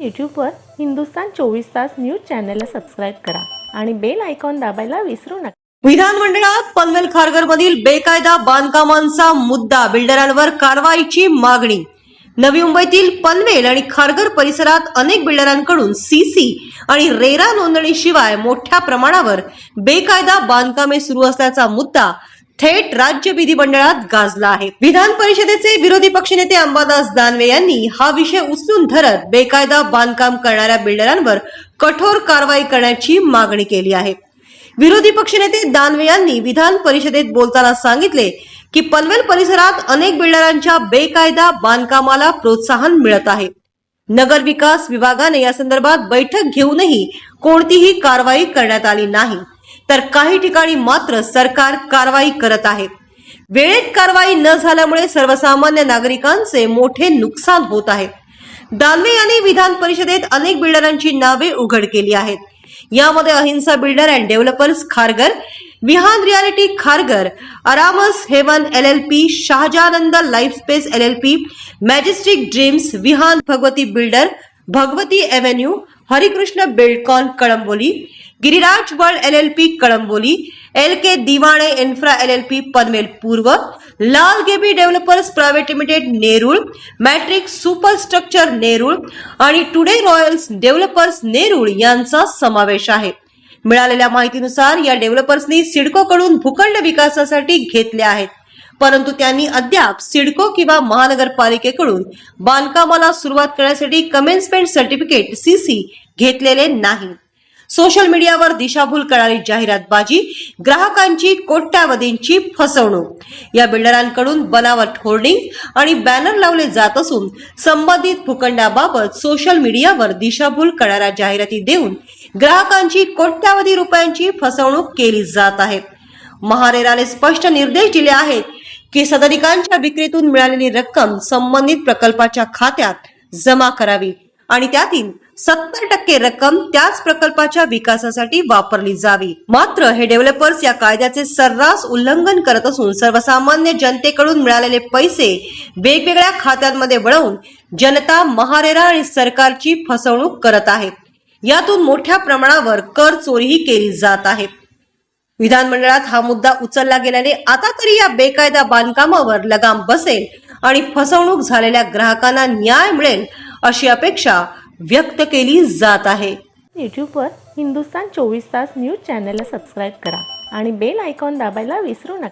यूट्यूबवर हिंदुस्तान चोवीस तास न्यूज चॅनलला सबस्क्राईब करा आणि बेल आयकॉन दाबायला विसरू नका. विधानमंडळात पनवेल खारघर मधील बेकायदा बांधकामांचा मुद्दा बिल्डरांवर कारवाईची मागणी. नवी मुंबईतील पनवेल आणि खारघर परिसरात अनेक बिल्डरांकडून सीसी आणि रेरा नोंदणीशिवाय मोठ्या प्रमाणावर बेकायदा बांधकामे सुरू असल्याचा मुद्दा थेट राज्य विधिमंडळात गाजला आहे. विधान परिषदेचे विरोधी पक्षनेते अंबादास दानवे यांनी हा विषय उचलून धरत बेकायदा बांधकाम करणाऱ्या बिल्डरांवर कठोर कारवाई करण्याची मागणी केली आहे. विरोधी पक्षनेते दानवे यांनी विधान परिषदेत बोलताना सांगितले की पनवेल परिसरात अनेक बिल्डरांच्या बेकायदा बांधकामाला प्रोत्साहन मिळत आहे. नगर विकास विभागाने या संदर्भात बैठक घेऊनही कोणतीही कारवाई करण्यात आली नाही. तर काही ठिकाणी मात्र सरकार कारवाई करत आहे. वेळेत कारवाई न झाल्यामुळे सर्वसामान्य नागरिकांचे मोठे नुकसान होत आहे. दानवे यांनी विधान परिषदेत अनेक बिल्डरांची नावे उघड केली आहेत. यामध्ये Ahimsa builder and developers Kharghar Vihan realty Kharghar Aramus heaven L L P Sahajanand life space L L P majestic dreams Vihan Bhagwati builder Bhagwati avenue Harikrishna buildcon Kalamboli Giriraj world L L P Kalamboli L K Diwane infra L L P Panvel पूर्व Lal Gebi developers private limited Nerul metric super structure Nerul आणि today Royals developers Nerul यांचा समावेश आहे. मिळालेल्या माहितीनुसार या डेव्हलपर्सनी सिडकोकडून भूखंड विकासासाठी घेतले आहेत. परंतु त्यांनी अद्याप सिडको किंवा महानगरपालिकेकडून बांधकामाला सुरुवात करण्यासाठी कमेन्समेंट सर्टिफिकेट सीसी घेतलेले नाही. सोशल मीडियावर दिशाभूल करणारी जाहिरातबाजी ग्राहकांची कोट्यावधींची फसवणूक. या बिल्डरांकडून बनावट होर्डिंग आणि बॅनर लावले जात असून संबंधित भूखंडाबाबत सोशल मीडियावर दिशाभूल करणाऱ्या जाहिराती देऊन ग्राहकांची कोट्यावधी रुपयांची फसवणूक केली जात आहे. महारेराने स्पष्ट निर्देश दिले आहेत की सदनिकांच्या विक्रीतून मिळालेली रक्कम संबंधित प्रकल्पाच्या खात्यात जमा करावी आणि त्यातील सत्तर टक्के रक्कम त्याच प्रकल्पाच्या विकासासाठी वापरली जावी. मात्र हे डेव्हलपर्स या कायद्याचे सर्रास उल्लंघन करत असून सर्वसामान्य जनतेकडून मिळालेले पैसे वेगवेगळ्या खात्यांमध्ये वळवून जनता महारेरा आणि सरकारची फसवणूक करत आहेत यातून मोठ्या प्रमाणावर कर चोरीही केली जात आहे. विधानमंडळात हा मुद्दा उचलला गेल्याने आता तरी या बेकायदा बांधकामावर लगाम बसेल आणि फसवणूक झालेल्या ग्राहकांना न्याय मिळेल अशी अपेक्षा व्यक्त केली जात आहे. यूट्यूबवर हिंदुस्तान चोवीस तास न्यूज चॅनलला सबस्क्राईब करा आणि बेल आयकॉन दाबायला विसरू नका.